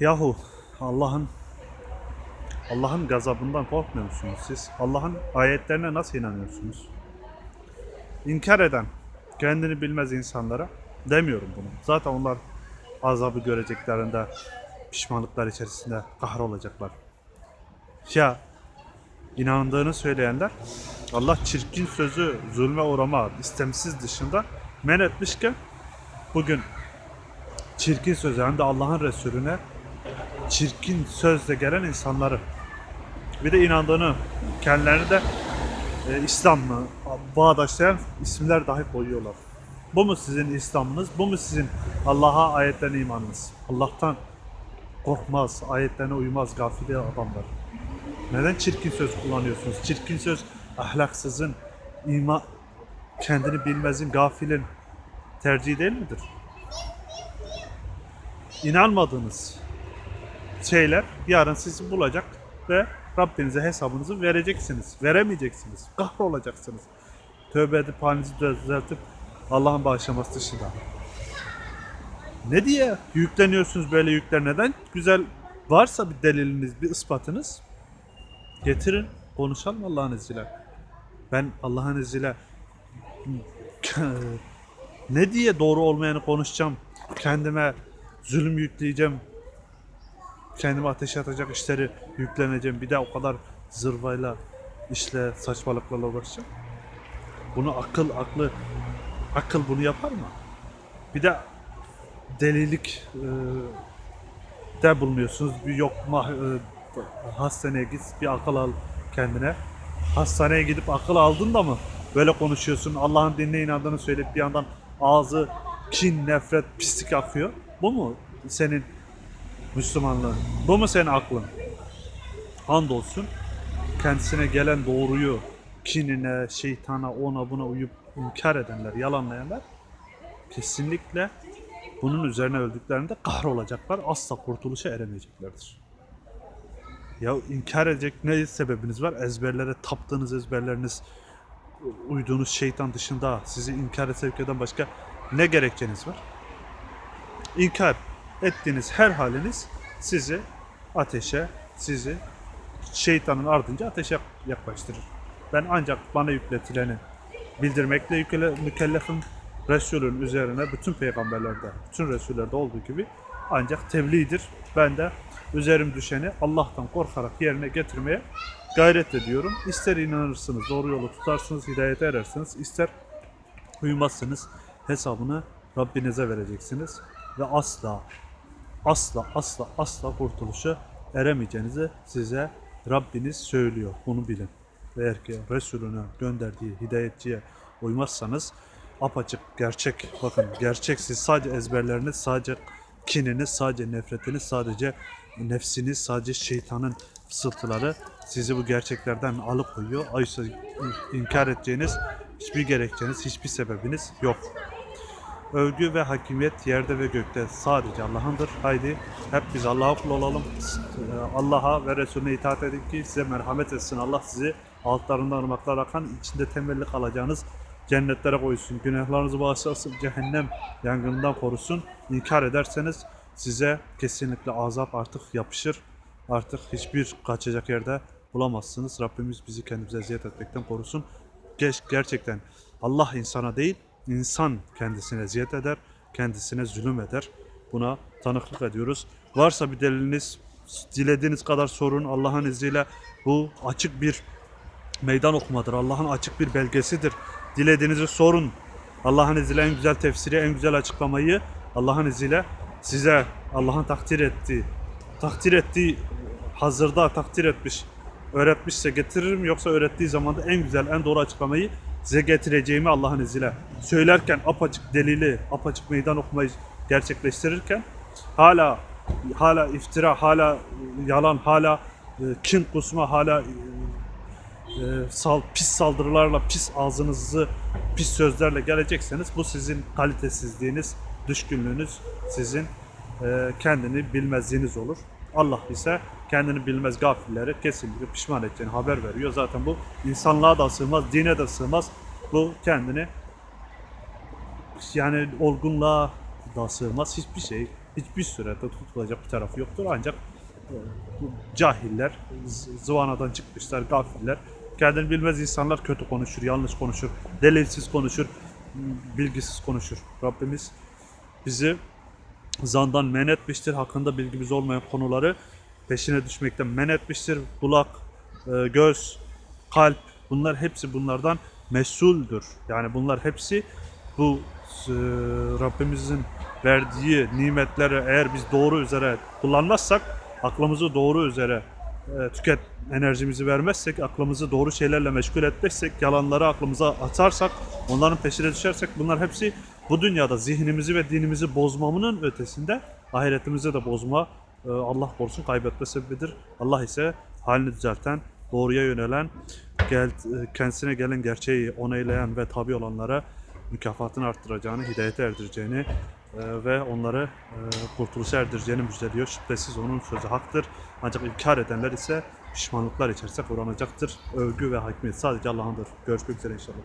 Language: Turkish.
Yahu Allah'ın Allah'ın gazabından korkmuyor musunuz siz? Allah'ın ayetlerine nasıl inanıyorsunuz? İnkar eden, kendini bilmez insanlara demiyorum bunu. Zaten onlar azabı göreceklerinde pişmanlıklar içerisinde kahrolacaklar. Ya inandığını söyleyenler Allah çirkin sözü zulme uğrama istemsiz dışında men etmişken bugün çirkin sözü hem de Allah'ın Resulüne çirkin sözle gelen insanları bir de inandığını kendilerini de e, İslam'la bağdaşlayan isimler dahi koyuyorlar. Bu mu sizin İslam'ınız? Bu mu sizin Allah'a ayetlerine imanınız? Allah'tan korkmaz, ayetlerine uymaz gafil adamlar. Neden çirkin söz kullanıyorsunuz? Çirkin söz ahlaksızın, ima, kendini bilmezin, gafilin tercihi değil midir? İnanmadığınız şeyler yarın sizi bulacak ve Rabbinize hesabınızı vereceksiniz. Veremeyeceksiniz. Kahrolacaksınız. Tövbe edip halinizi düzeltip Allah'ın bağışlaması dışında. Ne diye yükleniyorsunuz böyle yükler? Neden? Güzel varsa bir deliliniz, bir ispatınız getirin. Konuşalım Allah'ın izniyle. Ben Allah'ın izniyle ne diye doğru olmayanı konuşacağım. Kendime zulüm yükleyeceğim. Kendime ateşe atacak işleri yükleneceğim. Bir de o kadar zırvayla, işle, saçmalıklarla uğraşacağım. Bunu akıl, aklı, akıl bunu yapar mı? Bir de delilik e, de bulunuyorsunuz. Bir yok mah, e, hastaneye git bir akıl al kendine. Hastaneye gidip akıl aldın da mı? Böyle konuşuyorsun. Allah'ın dinine inandığını söyleyip bir yandan ağzı kin, nefret, pislik akıyor. Bu mu senin Müslümanlığın? Bu mu senin aklın? Andolsun kendisine gelen doğruyu kinine, şeytana, ona buna uyup inkar edenler, yalanlayanlar kesinlikle bunun üzerine öldüklerinde kahrolacaklar. Asla kurtuluşa eremeyeceklerdir. Ya inkar edecek ne sebebiniz var? Ezberlere taptığınız ezberleriniz, uyduğunuz şeytan dışında sizi inkara sevk eden başka ne gerekçeniz var? İnkar ettiğiniz her haliniz sizi ateşe, sizi şeytanın ardınca ateşe yaklaştırır. Ben ancak bana yükletileni bildirmekle yükle, mükellefim. Resulün üzerine bütün peygamberlerde, bütün Resullerde olduğu gibi ancak tebliğdir. Ben de üzerim düşeni Allah'tan korkarak yerine getirmeye gayret ediyorum. İster inanırsınız, doğru yolu tutarsınız, hidayete erersiniz. ister uymazsınız, hesabını Rabbinize vereceksiniz. Ve asla, asla, asla, asla kurtuluşa eremeyeceğinizi size Rabbiniz söylüyor. Bunu bilin. Eğer ki Resulüne gönderdiği hidayetçiye uymazsanız apaçık gerçek bakın gerçek siz sadece ezberleriniz sadece kininiz sadece nefretiniz sadece nefsiniz sadece şeytanın fısıltıları sizi bu gerçeklerden alıkoyuyor. Oysa inkar edeceğiniz hiçbir gerekçeniz hiçbir sebebiniz yok. Övgü ve hakimiyet yerde ve gökte sadece Allah'ındır. Haydi hep biz Allah'a kul olalım. Ee, Allah'a ve Resulüne itaat edin ki size merhamet etsin. Allah sizi altlarından ırmaklar akan içinde temelli kalacağınız cennetlere koysun. Günahlarınızı bağışlasın. Cehennem yangından korusun. İnkar ederseniz size kesinlikle azap artık yapışır. Artık hiçbir kaçacak yerde bulamazsınız. Rabbimiz bizi kendimize eziyet etmekten korusun. Geç, gerçekten Allah insana değil, insan kendisine eziyet eder, kendisine zulüm eder. Buna tanıklık ediyoruz. Varsa bir deliliniz, dilediğiniz kadar sorun Allah'ın izniyle bu açık bir meydan okumadır. Allah'ın açık bir belgesidir. Dilediğinizi sorun. Allah'ın izniyle en güzel tefsiri, en güzel açıklamayı Allah'ın izniyle size Allah'ın takdir ettiği, takdir ettiği hazırda takdir etmiş, öğretmişse getiririm yoksa öğrettiği zaman da en güzel, en doğru açıklamayı size getireceğimi Allah'ın izniyle söylerken apaçık delili, apaçık meydan okumayı gerçekleştirirken hala hala iftira, hala yalan, hala e, kin kusma, hala e, e, sal, pis saldırılarla, pis ağzınızı, pis sözlerle gelecekseniz bu sizin kalitesizliğiniz, düşkünlüğünüz, sizin e, kendini bilmezliğiniz olur. Allah ise kendini bilmez gafilleri kesinlikle pişman edeceğini haber veriyor. Zaten bu insanlığa da sığmaz, dine de sığmaz. Bu kendini yani olgunluğa da sığmaz. Hiçbir şey hiçbir surette tutulacak bir tarafı yoktur. Ancak bu cahiller, zıvanadan çıkmışlar, gafiller, kendini bilmez insanlar kötü konuşur, yanlış konuşur, delilsiz konuşur, bilgisiz konuşur. Rabbimiz bizi zandan men etmiştir. Hakkında bilgimiz olmayan konuları peşine düşmekten men etmiştir. Kulak, e, göz, kalp bunlar hepsi bunlardan mesuldür. Yani bunlar hepsi bu e, Rabbimizin verdiği nimetleri eğer biz doğru üzere kullanmazsak, aklımızı doğru üzere e, tüket enerjimizi vermezsek, aklımızı doğru şeylerle meşgul etmezsek, yalanları aklımıza atarsak, onların peşine düşersek bunlar hepsi bu dünyada zihnimizi ve dinimizi bozmamının ötesinde ahiretimizi de bozma, e, Allah korusun kaybetme sebebidir. Allah ise halini düzelten, doğruya yönelen, gel, e, kendisine gelen gerçeği onaylayan ve tabi olanlara mükafatını arttıracağını, hidayete erdireceğini ve onları e, kurtuluşa erdireceğini müjdeliyor. Şüphesiz onun sözü haktır. Ancak inkar edenler ise pişmanlıklar içerisinde uğranacaktır. Övgü ve hakimiyet sadece Allah'ındır. Görüşmek üzere inşallah.